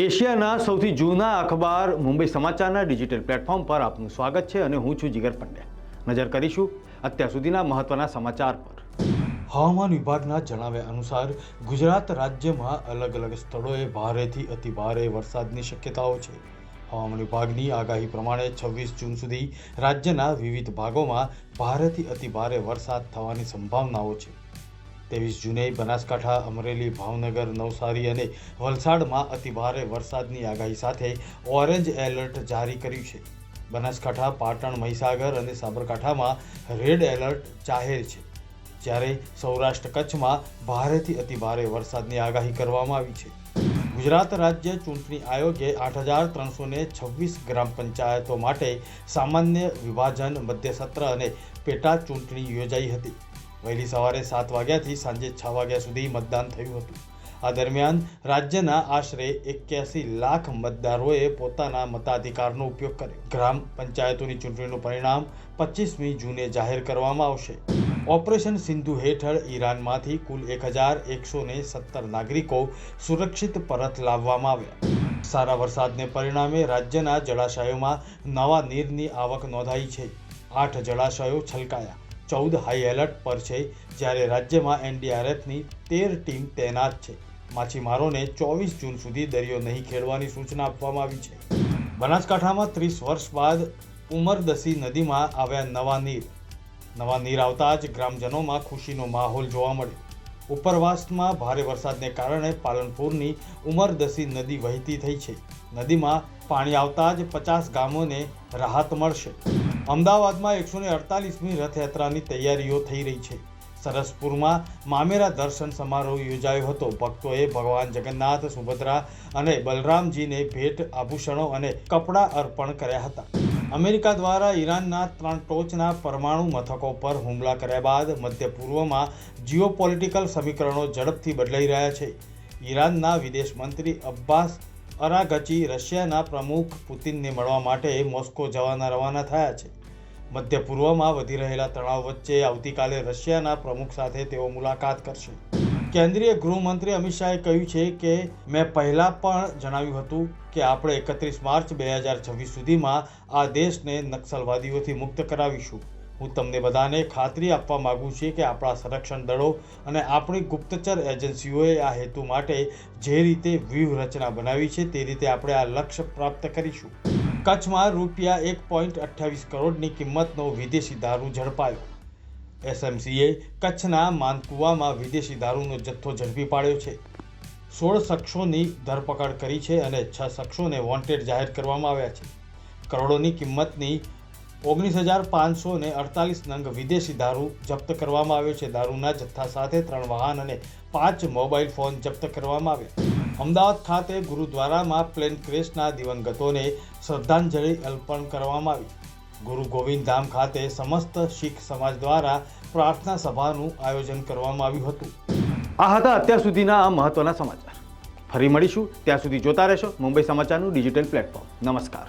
એશિયાના સૌથી જૂના અખબાર મુંબઈ સમાચારના ડિજિટલ પ્લેટફોર્મ પર આપનું સ્વાગત છે અને હું છું જીગર પંડ્યા. નજર કરીશું અત્યાર સુધીના મહત્વના સમાચાર પર. હવામાન વિભાગના જણાવ્યા અનુસાર, ગુજરાત રાજ્યમાં અલગ અલગ સ્થળોએ ભારેથી અતિ ભારે વરસાદની શક્યતાઓ છે. હવામાન વિભાગની આગાહી પ્રમાણે છવ્વીસ જૂન સુધી રાજ્યના વિવિધ ભાગોમાં ભારેથી અતિ ભારે વરસાદ થવાની સંભાવનાઓ છે. ત્રેવીસ જૂને બનાસકાંઠા, અમરેલી, ભાવનગર, નવસારી અને વલસાડમાં અતિભારે વરસાદની આગાહી સાથે ઓરેન્જ એલર્ટ જારી કર્યું છે. બનાસકાંઠા, પાટણ, મહીસાગર અને સાબરકાંઠામાં રેડ એલર્ટ જાહેર છે. જ્યારે સૌરાષ્ટ્ર કચ્છમાં ભારેથી અતિભારે વરસાદની આગાહી કરવામાં આવી છે. ગુજરાત રાજ્ય ચૂંટણી આયોગે આઠ હજાર ત્રણસો ને છવ્વીસ ગ્રામ પંચાયતો માટે સામાન્ય વિભાજન મધ્ય સત્ર અને પેટા ચૂંટણી યોજાઈ હતી. વહેલી સવારે સાત વાગ્યાથી સાંજે છ વાગ્યા સુધી મતદાન થયું હતું. આ દરમિયાન રાજ્યના આશરે એક્યાસી લાખ મતદારોએ પોતાના મતાધિકારનો ઉપયોગ કર્યો. ગ્રામ પંચાયતોની ચૂંટણીનું પરિણામ પચીસમી જૂને જાહેર કરવામાં આવશે. ઓપરેશન સિંધુ હેઠળ ઈરાનમાંથી કુલ એક હજાર એકસો ને સત્તર નાગરિકો સુરક્ષિત પરત લાવવામાં આવ્યા. સારા વરસાદને પરિણામે રાજ્યના જળાશયોમાં નવા નીરની આવક નોંધાઈ છે. આઠ જળાશયો છલકાયા. ચૌદ હાઈ એલર્ટ પર છે, જ્યારે રાજ્યમાં એનડીઆરએફની તેર ટીમ તૈનાત છે. માછીમારોને ચોવીસ જૂન સુધી દરિયો નહીં ખેડવાની સૂચના આપવામાં આવી છે. બનાસકાંઠામાં ત્રીસ વર્ષ બાદ ઉમરદસી નદીમાં આવ્યા નવા નીર. નવા નીર આવતા જ ગ્રામજનોમાં ખુશીનો માહોલ જોવા મળ્યો. ઉપરવાસમાં ભારે વરસાદને કારણે પાલનપુરની ઉમરદસી નદી વહેતી થઈ છે. નદીમાં પાણી આવતા જ પચાસ ગામોને રાહત મળશે. અમદાવાદમાં એકસો ને અડતાલીસમી રથયાત્રાની તૈયારીઓ થઈ રહી છે. સરસપુરમાં મામેરા દર્શન સમારોહ યોજાયો હતો. ભક્તોએ ભગવાન જગન્નાથ, સુભદ્રા અને બલરામજીને ભેટ, આભૂષણો અને કપડાં અર્પણ કર્યા હતા. અમેરિકા દ્વારા ઈરાનના ત્રણ ટોચના પરમાણુ મથકો પર હુમલા કર્યા બાદ મધ્ય પૂર્વમાં જીઓપોલિટિકલ સમીકરણો ઝડપથી બદલાઈ રહ્યા છે. ઈરાનના વિદેશ મંત્રી અબ્બાસ અરાગચી રશિયાના પ્રમુખ પુતિનને મળવા માટે મોસ્કો જવાના રવાના થયા છે. મધ્ય પૂર્વમાં વધી રહેલા તણાવ વચ્ચે આવતીકાલે રશિયાના પ્રમુખ સાથે તેઓ મુલાકાત કરશે. કેન્દ્રીય ગૃહમંત્રી અમિત શાહે કહ્યું છે કે, મેં પહેલાં પણ જણાવ્યું હતું કે આપણે એકત્રીસ માર્ચ બે હજાર છવ્વીસ સુધીમાં આ દેશને નક્સલવાદીઓથી મુક્ત કરાવીશું. હું તમને બધાને ખાતરી આપવા માગું છું કે આપણા સંરક્ષણ દળો અને આપણી ગુપ્તચર એજન્સીઓએ આ હેતુ માટે જે રીતે વ્યૂહરચના બનાવી છે તે રીતે આપણે આ લક્ષ્ય પ્રાપ્ત કરીશું. કચ્છમાં રૂપિયા એક પોઈન્ટ અઠ્યાવીસ કરોડની કિંમતનો વિદેશી દારૂ ઝડપાયો. એસએમસીએ કચ્છના માનકુવામાં વિદેશી દારૂનો જથ્થો ઝડપી પાડ્યો છે. સોળ શખ્સોની ધરપકડ કરી છે અને છ શખ્સોને વોન્ટેડ જાહેર કરવામાં આવ્યા છે. કરોડોની કિંમતની ઓગણીસ હજાર પાંચસો ને અડતાલીસ નંગ વિદેશી દારૂ જપ્ત કરવામાં આવ્યો છે. દારૂના જથ્થા સાથે ત્રણ વાહન અને પાંચ મોબાઈલ ફોન જપ્ત કરવામાં આવ્યા. અમદાવાદ ખાતે ગુરુદ્વારામાં પ્લેન ક્રેશના દિવંગતોને શ્રદ્ધાંજલિ અર્પણ કરવામાં આવી. ગુરુ ગોવિંદ ધામ ખાતે સમસ્ત શીખ સમાજ દ્વારા પ્રાર્થના સભાનું આયોજન કરવામાં આવ્યું હતું. આ હતા અત્યાર સુધીના આ મહત્વના સમાચાર. ફરી મળીશું. ત્યાં સુધી જોતા રહેશો મુંબઈ સમાચારનું ડિજિટલ પ્લેટફોર્મ. નમસ્કાર.